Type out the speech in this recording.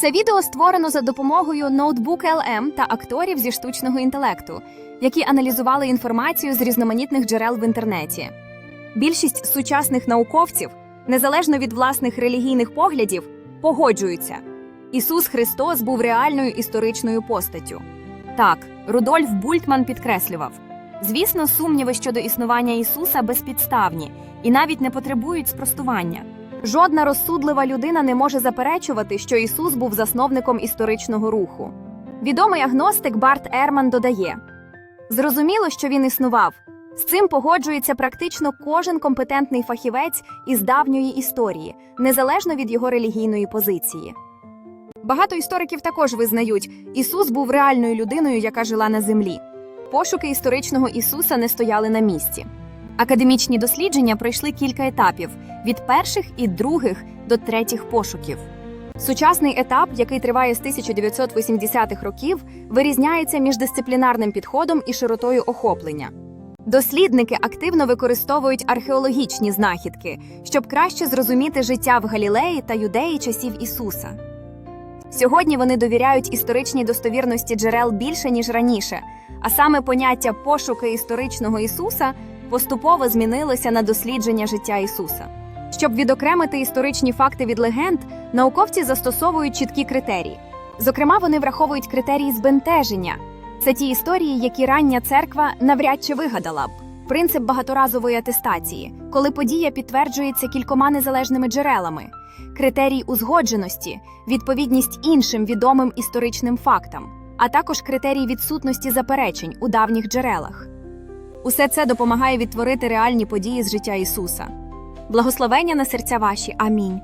Це відео створено за допомогою Notebook LM та акторів зі штучного інтелекту, які аналізували інформацію з різноманітних джерел в інтернеті. Більшість сучасних науковців, незалежно від власних релігійних поглядів, погоджуються. Ісус Христос був реальною історичною постаттю. Так, Рудольф Бультман підкреслював: звісно, сумніви щодо існування Ісуса безпідставні і навіть не потребують спростування. Жодна розсудлива людина не може заперечувати, що Ісус був засновником історичного руху. Відомий агностик Барт Ерман додає: зрозуміло, що він існував. З цим погоджується практично кожен компетентний фахівець із давньої історії, незалежно від його релігійної позиції. Багато істориків також визнають, Ісус був реальною людиною, яка жила на землі. Пошуки історичного Ісуса не стояли на місці. Академічні дослідження пройшли кілька етапів від перших і других до третіх пошуків. Сучасний етап, який триває з 1980-х років, вирізняється міждисциплінарним підходом і широтою охоплення. Дослідники активно використовують археологічні знахідки, щоб краще зрозуміти життя в Галілеї та юдеї часів Ісуса. Сьогодні вони довіряють історичній достовірності джерел більше ніж раніше, а саме поняття пошуки історичного Ісуса поступово змінилося на дослідження життя Ісуса. Щоб відокремити історичні факти від легенд, науковці застосовують чіткі критерії. Зокрема, вони враховують критерії збентеження. Це ті історії, які рання церква навряд чи вигадала б. Принцип багаторазової атестації, коли подія підтверджується кількома незалежними джерелами, критерій узгодженості, відповідність іншим відомим історичним фактам, а також критерій відсутності заперечень у давніх джерелах. Усе це допомагає відтворити реальні події з життя Ісуса. Благословення на серця ваші. Амінь.